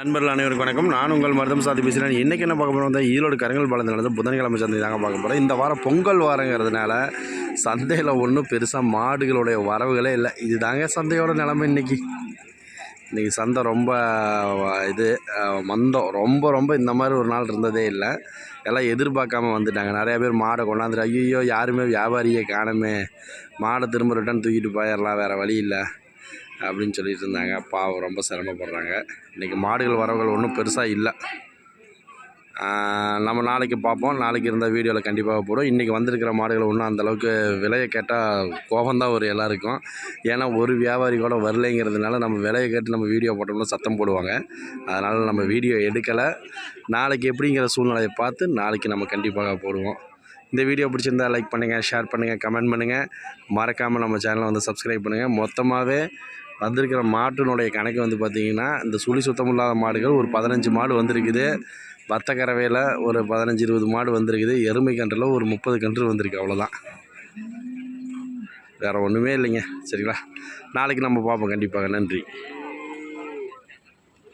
நண்பர்கள் அனைவருக்கும் வணக்கம். நான் உங்கள் மருதம் சாதி பேசுகிறேன். இன்றைக்கி என்ன பார்க்க போகிறோம் ஈரோடு கருங்கல் பாலத்தில் நடந்த புதன்கிழமை சந்தை தாங்க பார்க்க போகிறோம் இந்த வாரம் பொங்கல் வாரங்கிறதுனால சந்தையில் ஒன்றும் பெருசாக மாடுகளுடைய வரவுகளே இல்லை. இது தாங்க சந்தையோட நிலமை இன்றைக்கி இன்றைக்கி சந்தை ரொம்ப இது மந்தம். ரொம்ப ரொம்ப இந்த மாதிரி ஒரு நாள் இருந்ததே இல்லை. எல்லாம் எதிர்பார்க்காம வந்துட்டாங்க. நிறையா பேர் மாடை கொண்டாந்துட்டு ஐயோ யாருமே வியாபாரியை காணுமே. மாடை திரும்ப ரிட்டன் தூக்கிட்டு போயிடலாம். வேறு வழி இல்லை. அப்படின்னு சொல்லிட்டு இருந்தாங்க பாவம் ரொம்ப சிரமப்படுறாங்க. இன்றைக்கி மாடுகள் வரவுகள் ஒன்றும் பெருசாக இல்லை. நம்ம நாளைக்கு பார்ப்போம். நாளைக்கு இருந்த வீடியோவில் கண்டிப்பாக போடும் இன்றைக்கி வந்திருக்கிற மாடுகள் ஒன்றும் அந்தளவுக்கு விலையை கேட்டால் கோபந்தான் ஒரு எல்லாருக்கும். ஏன்னா ஒரு வியாபாரி கூட வரலைங்கிறதுனால நம்ம விலையை கேட்டு நம்ம வீடியோ போட்டோம்னா சத்தம் போடுவாங்க. அதனால் நம்ம வீடியோ எடுக்கலை. நாளைக்கு எப்படிங்கிற சூழ்நிலையை பார்த்து நாளைக்கு நம்ம கண்டிப்பாக போடுவோம். இந்த வீடியோ பிடிச்சிருந்தா லைக் பண்ணுங்கள் ஷேர் பண்ணுங்கள் கமெண்ட் பண்ணுங்கள் மறக்காமல் நம்ம சேனலை வந்து சப்ஸ்கிரைப் பண்ணுங்கள் மொத்தமாகவே வந்திருக்கிற மாட்டினுடைய கணக்கு வந்து பார்த்திங்கன்னா இந்த சுழி சுத்தம் இல்லாத மாடுகள் ஒரு பதினஞ்சு மாடு வந்திருக்குது. வத்த கறவையில் ஒரு பதினஞ்சு இருபது மாடு வந்திருக்குது. எருமை கன்றில் ஒரு முப்பது கன்று வந்திருக்கு அவ்வளோதான் வேறு ஒன்றுமே இல்லைங்க. சரிங்களா? நாளைக்கு நம்ம பார்ப்போம். கண்டிப்பாக. நன்றி.